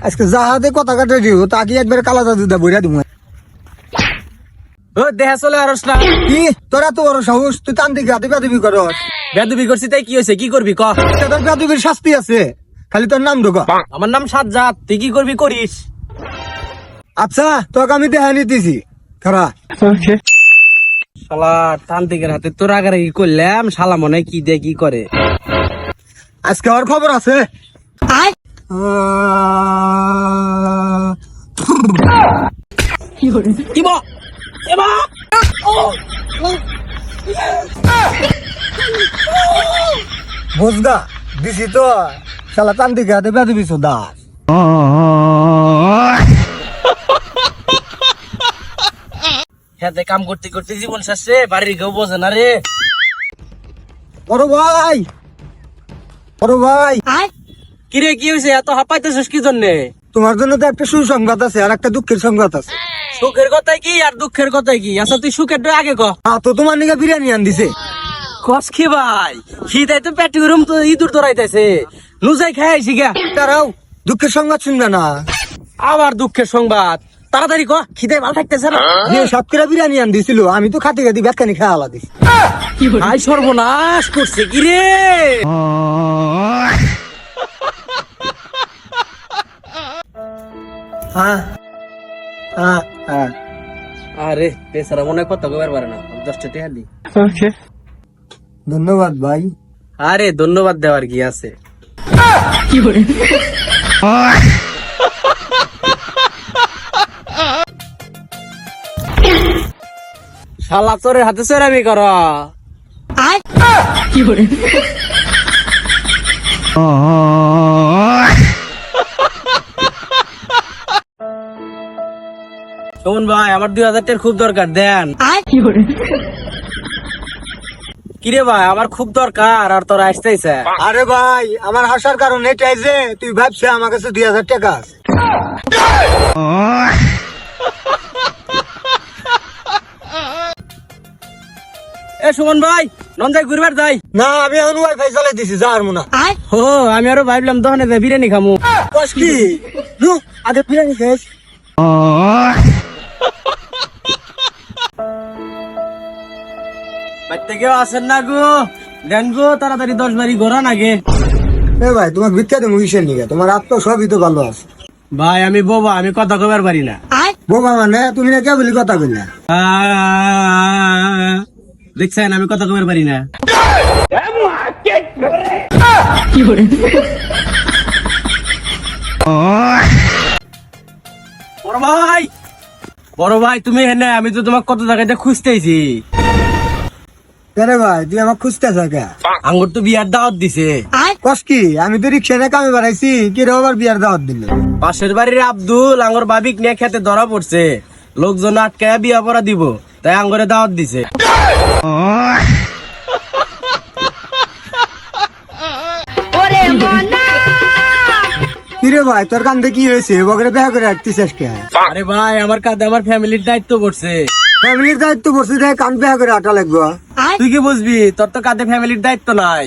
আজকে যাহাতে কথা কাটে দিও তাকে একবার কালা জাদু দা বইরা দিব ও দেহা চলে আরস না। কি? তোরা তো বড় সাহস তুই তান্ত্রিক হাতে বেদবি করস। বেদবি করছি তাই কি হয়েছে? কি করবি ক? তোর বেদবির শাস্তি আছে। খালি তোর নাম ঢোকা। আমার নাম সাজ্জাদ তুই কি করবি করিস? আচ্ছা তোকে আমি দেখা নিতেছি। খারা শালা তান্ত্রিকের হাতে তোর আগে কি করলাম? শালা মনে কি দে কি করে? আজকে আর খবর আছে। আহ, কি বুঝগা দিছি তো। শালা কাম করতে করতে জীবন শেষে বাড়ির কেউ বোঝে না রে। বড় ভাই! বড় ভাই! কিরে কি হয়েছে এত হাঁপাইতেছিস কি জন্যে? তোমার জন্য তো একটা সুসংবাদ আছে আর একটা দুঃখের সংবাদ আছে। সুখের কথাই কি আর দুঃখের কথাই কি? আচ্ছা তুই সুখের টা আগে ক। আ তো তোমার নিকে বিরিয়ানি আন দিছে কস কি ভাই? খিদাই তো পেট গরম তো ইঁদুর দৌড়াইতেছে নুজাই খাই আইছি গা। তারাও দুঃখের সংবাদ শুনবে না। আবার দুঃখের সংবাদ। তাড়াতাড়ি ক খিদাই ভালো থাকতেছে না? যে সাতক্ষীরা বিরিয়ানি আন দিছিল আমি তো খাতে খাতে বেতখানি খাওয়া আলা দিছি আই সর্বনাশ করছে কি রে? হ্যাঁ হ্যাঁ। হ্যাঁ। আরে বেচারা মনে কথা কবার পারে না। দশটা টাকা দি ধন্যবাদ ভাই। আরে ধন্যবাদ দেওয়ার কি আছে? শালা চোরের হাতে চোরামি কর। শোন ভাই আমার দুই হাজার টাকার খুব দরকার দেন। কিরে? ভাই আমার খুব দরকার আর তোরা আসতেছে আরে ভাই আমার হাসার কারণ এটাই যে তুই ভাবছে আমার কাছে দুই হাজার টাকা এ সুমন ভাই নন যাই ঘুরবার যাই। না আমি এখন ওয়াইফাই চালাই দিছি যা আর মুনা। ও আমি আরও ভাবলাম দহনে যাই বিরিয়ানি খামু। কস কি? আগে বিরিয়ানি খাইস বাড়িতে কেউ আসেন না গো? দেন গো তাড়াতাড়ি দশ বাড়ি ঘোরা নাগে এ ভাই তোমার ভিক্ষা দেবো কিসের নিকে তোমার আত্ম সবই তো ভালো আছে। ভাই আমি বোবা আমি কথা কবার পারি না। বোবা মানে? তুমি না কে বলি কথা বললা আহ, দেখছেন আমি কথা কবার পারি না। ভাই! বড় ভাই তুমি হেনে আমি তো তোমাকে কত জায়গাতে খুঁজতেছি। কেন ভাই তুই আমার খুঁজতে থাকা আঙ্গুর তো বিয়ার দাওয়াত দিছে। কস কি আমি তো রিক্সা নিয়ে কামে বাড়াইছি কি রে আবার বিয়ার দাওয়াত দিল? পাশের বাড়ির আব্দুল আঙ্গুর বাবিক নিয়ে খেতে ধরা পড়ছে। লোকজন আটকায় বিয়া পড়া দিব তাই আঙ্গুরে দাওয়াত দিছে। কি রে ভাই তোর কান্দে কি হয়েছে? বগরে দেখা করে রাখতিস কে আরে ভাই আমার কাঁধে আমার ফ্যামিলির দায়িত্ব পড়ছে। ফ্যামিলির দায়িত্ব পড়ছে দেখ কান বেহা করে আটা লাগবে। তুই কি বুঝবি? তোর তো কাঁধে ফ্যামিলির দায়িত্ব নাই।